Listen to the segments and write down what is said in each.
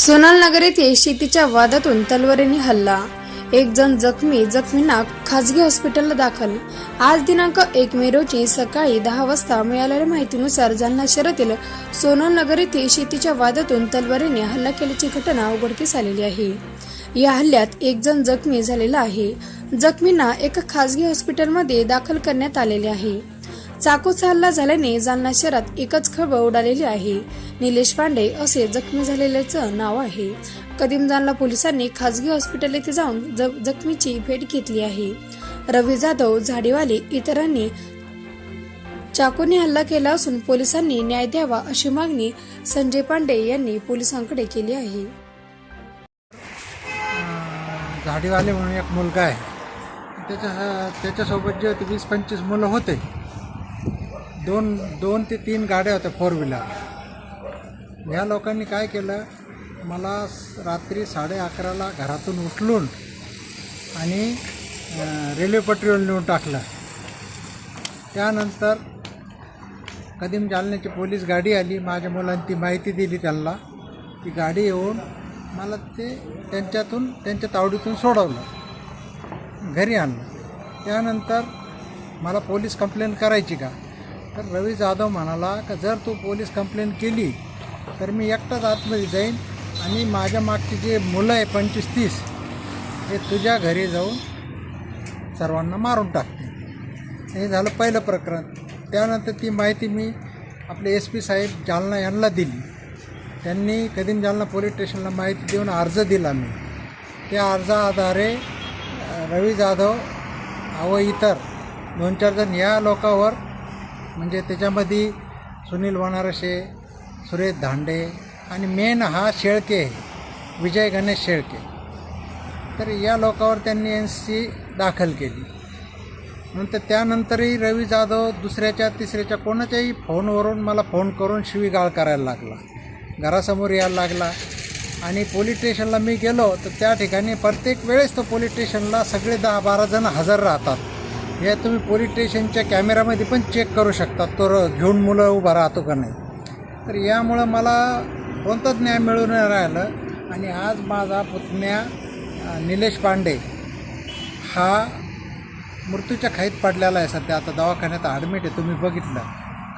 सोनल नगर येथे शेतीच्या वादातून तलवारीने हल्ला. एक जण जखमी जखमींना खाजगी हॉस्पिटलला दाखल. आज दिनांक एक मे रोजी सकाळी दहा वाजता मिळालेल्या माहितीनुसार जालना शहरातील सोनल नगर येथे शेतीच्या वादातून तलवारीने हल्ला केल्याची घटना उघडकीस आलेली आहे. या हल्ल्यात एक जण जखमी झालेला आहे. जखमींना एका खासगी हॉस्पिटलमध्ये दाखल करण्यात आलेले आहे. चाकूचा हल्ला झाल्याने जालना शहरात एकच खळबळ उडालेली आहे. निलेश पांडे असे जखमी झालेल्याचं नाव आहे. कदीम जालना पोलिसांनी खासगी हॉस्पिटल येथे जाऊन ज- जखमीची भेट घेतली आहे. रवी जाधव झाडीवाले इतरांनी चाकूने हल्ला केला असून पोलिसांनी न्याय द्यावा अशी मागणी संजय पांडे यांनी पोलिसांकडे केली आहे. झाडीवाले म्हणून एक मुलगा आहे. त्याच्या त्याच्यासोबत जे होते वीस पंचवीस मुलं होते. दोन दोन ते तीन गाड्या होत्या फोर व्हीलर ह्या लोकांनी काय केलं? मला रात्री साडे अकराला घरातून उचलून आणि रेल्वे पटरीवर नेऊन टाकलं. त्यानंतर कदीम जालन्याची पोलीस गाडी आली. माझ्या मुलांनी ती माहिती दिली त्यांना. ती गाडी येऊन मला ते त्यांच्यातून त्यांच्या तावडीतून सोडवलं. घरी आणलं. त्यानंतर मला पोलीस कंप्लेंट करायची का? तर रवी जाधव म्हणाला का जर तू पोलीस कंप्लेंट केली तर मी एकटाच आतमध्ये जाईन आणि माझ्या मागची जे मुलं आहे पंचवीस तीस हे तुझ्या घरी जाऊन सर्वांना मारून टाकते. हे झालं पहिलं प्रकरण. त्यानंतर ती माहिती मी आपले एस पी साहेब जालना यांना दिली. त्यांनी कदीम जालना पोलीस स्टेशनला माहिती देऊन अर्ज दिला मी. त्या अर्जाआधारे रवी जाधव व इतर दोन चार जण या लोकांवर म्हणजे त्याच्यामध्ये सुनील वनारसे सुरेश धांडे आणि मेन हा शेळके आहे. विजय गणेश शेळके. तर या लोकावर त्यांनी एन सी दाखल केली. नंतर त्यानंतरही रवी जाधव दुसऱ्याच्या तिसऱ्याच्या कोणाच्याही फोनवरून मला फोन करून शिवीगाळ करायला लागला. घरासमोर यायला लागला. आणि पोलीस स्टेशनला मी गेलो तर त्या ठिकाणी प्रत्येक वेळेस तो पोलीस स्टेशनला सगळे दहा बारा जण हजर राहतात. हे तुम्ही पोलीस स्टेशनच्या कॅमेरामध्ये पण चेक करू शकता. तो र घेऊन मुलं उभा राहतो का नाही. तर यामुळं मला कोणताच न्याय मिळून नाही राहिलं. आणि आज माझा पुतण्या निलेश पांडे हा मृत्यूच्या खाईत पडलेला आहे सध्या. आता दवाखान्यात ॲडमिट आहे तुम्ही बघितलं.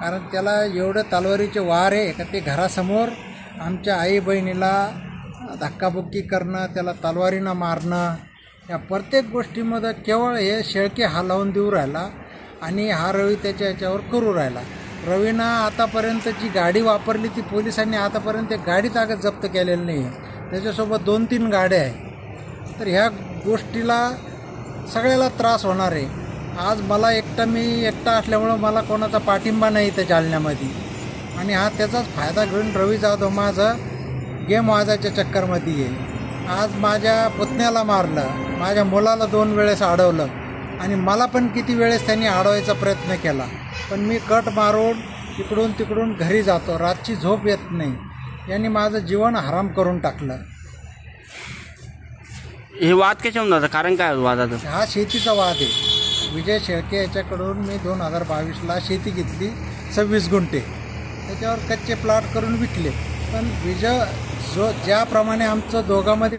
कारण त्याला एवढं तलवारीचे वार आहे का ते घरासमोर आमच्या आई बहिणीला धक्काबुक्की करणं त्याला तलवारीनं मारणं या प्रत्येक गोष्टीमध्ये केवळ हे शेळके हा लावून देऊ राहिला आणि हा रवी त्याच्या याच्यावर करू राहिला. रवीनं आतापर्यंत जी गाडी वापरली ती पोलिसांनी आतापर्यंत ते गाडी ताकद जप्त केलेली नाही आहे. त्याच्यासोबत दोन तीन गाड्या आहे तर ह्या गोष्टीला सगळ्याला त्रास होणार आहे. आज मला एकटा मी एकटा असल्यामुळं मला कोणाचा पाठिंबा नाही इथं चालण्यामध्ये. आणि हा त्याचाच फायदा घेऊन रवी जाधव माझं गेम वाजायच्या चक्करमध्ये आहे आज माझ्या पुतण्याला मारलं माझ्या मुलाला दोन वेळेस अडवलं आणि मला पण किती वेळेस त्यांनी अडवायचा प्रयत्न केला. पण मी कट मारून इकडून तिकडून घरी जातो रातची झोप येत नाही. यांनी माझं जीवन हराम करून टाकलं. हे वाद कशाहून जातं कारण काय वादाचं हा शेतीचा वाद आहे. विजय शेळके याच्याकडून मी दोन हजार बावीसला शेती घेतली सव्वीस गुंठे. त्याच्यावर कच्चे प्लॉट करून विकले. पण विजय जो ज्याप्रमाणे आमचं दोघांमध्ये